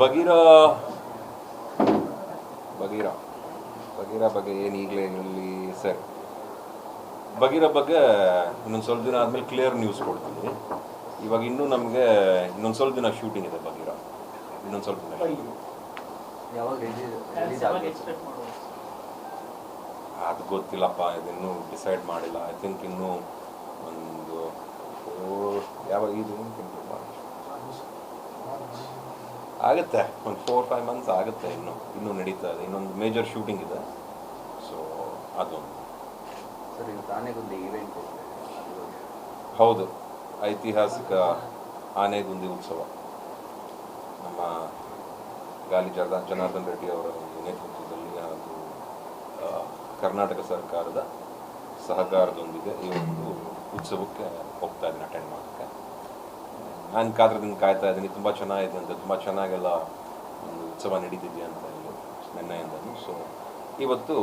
ಬಗೀರ ಬಗೀರ ಬಗೀರ ಬಗ್ಗೆ ಏನು ಈಗಲೇ ಇಲ್ಲಿ ಸರ್ ಬಗೀರ ಬಗ್ಗೆ ಇನ್ನೊಂದು ಸ್ವಲ್ಪ ದಿನ ಆದಮೇಲೆ ಕ್ಲಿಯರ್ ನ್ಯೂಸ್ ಕೊಡ್ತೀನಿ. ಇವಾಗ ಇನ್ನೂ ನಮಗೆ ಇನ್ನೊಂದು ಸ್ವಲ್ಪ ದಿನ ಶೂಟಿಂಗ್ ಇದೆ ಬಗೀರ ಇನ್ನೊಂದು ಸ್ವಲ್ಪ ದಿನ ಅದು ಗೊತ್ತಿಲ್ಲಪ್ಪ ಇದನ್ನು ಡಿಸೈಡ್ ಮಾಡಿಲ್ಲ. ಐ ಥಿಂಕ್ ಇನ್ನೂ ಒಂದು ಯಾವಾಗ ಇದು ಆಗುತ್ತೆ. ಒಂದು ಫೋರ್ ಫೈವ್ ಮಂತ್ಸ್ ಆಗುತ್ತೆ ಇನ್ನು ಇನ್ನೂ ನಡೀತಾ ಇದೆ. ಇನ್ನೊಂದು ಮೇಜರ್ ಶೂಟಿಂಗ್ ಇದೆ. ಸೊ ಅದೊಂದು. ಸರ್ ಇದು ತಾನೇಗೊಂದು ಈವೆಂಟ್ ಹೌದು. ಐತಿಹಾಸಿಕ ಆನೆಗುಂದಿ ಉತ್ಸವ. ನಮ್ಮ ಗಾಲಿ ಜರ್ದ ಜನಾರ್ದನ್ ರೆಡ್ಡಿ ಅವರ ನೇತೃತ್ವದಲ್ಲಿ ಅದು ಕರ್ನಾಟಕ ಸರ್ಕಾರದ ಸಹಕಾರದೊಂದಿಗೆ ಈ ಒಂದು ಉತ್ಸವಕ್ಕೆ ಹೋಗ್ತಾ ಇದ್ದೀನಿ ಅಟೆಂಡ್ ಮಾಡೋಕ್ಕೆ. ನಾನು ಕಾದ್ರದಿಂದ ಕಾಯ್ತಾ ಇದ್ದೀನಿ. ತುಂಬ ಚೆನ್ನಾಗಿದೆ ಅಂತ ತುಂಬ ಚೆನ್ನಾಗೆಲ್ಲ ಒಂದು ಉತ್ಸವ ನಡೀತಿದೆ ಅಂತ ಹೇಳಿ ನಿನ್ನೆಯಿಂದಲೂ ಸೊ ಇವತ್ತು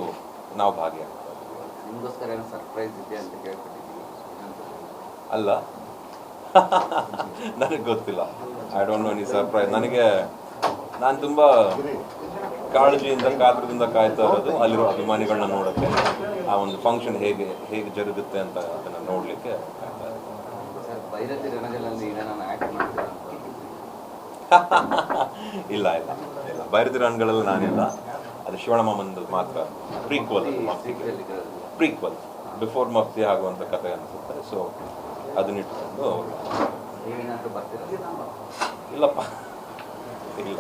ನಾವು ಭಾಗಿಯಾಗ್ತೀವಿ ನಿಮಗೋಸ್ಕರ ಏನು ಸರ್ಪ್ರೈಸ್ ಇದೆ ಅಂತ ಕೇಳ್ಕೊಟ್ಟಿದ್ದೀನಿ. ಅಲ್ಲ. ನನಗೆ ಗೊತ್ತಿಲ್ಲ. ಐ ಡೋಂಟ್ ನೋ ನೀ ಸರ್ಪ್ರೈಸ್ ನನಗೆ ನಾನು ತುಂಬ ಕಾಳಜಿಯಿಂದ ಕಾತ್ರದಿಂದ ಕಾಯ್ತಾ ಇರೋದು ಅಲ್ಲಿರೋ ಅಭಿಮಾನಿಗಳನ್ನ ನೋಡೋಕ್ಕೆ. ಆ ಒಂದು ಫಂಕ್ಷನ್ ಹೇಗೆ ಹೇಗೆ ಜರುಗುತ್ತೆ ಅಂತ ಅದನ್ನು ನೋಡಲಿಕ್ಕೆ ಕಾಯ್ತಾ ಇದ್ದೀನಿ ಸರ್ ಭೈರತಿ ರಣಗಳಲ್ಲಿ ಈಗ ನಾನು ಆ್ಯಕ್ಟ್ ಮಾಡ್ತೀನಿ ಅಂತ ಇಲ್ಲ ಇಲ್ಲ ಇಲ್ಲ. ಬೈರದಿರ ರನ್ಗಳಲ್ಲಿ ನಾನಿಲ್ಲ. ಅದು ಶಿವಣಮ್ಮಂದು ಮಾತ್ರ. ಪ್ರೀಕ್ವಲ್ ಪ್ರೀಕ್ವಲ್ ಬಿಫೋರ್ ಮಫ್ತಿ ಆಗುವಂಥ ಕಥೆ ಅನಿಸುತ್ತೆ. ಸೊ ಅದನ್ನ ಇಟ್ಕೊಂಡು ನೀವೇನಾದ್ರೂ ಬರ್ತೀರಾ? ಇಲ್ಲಪ್ಪ. ಇಲ್ಲ.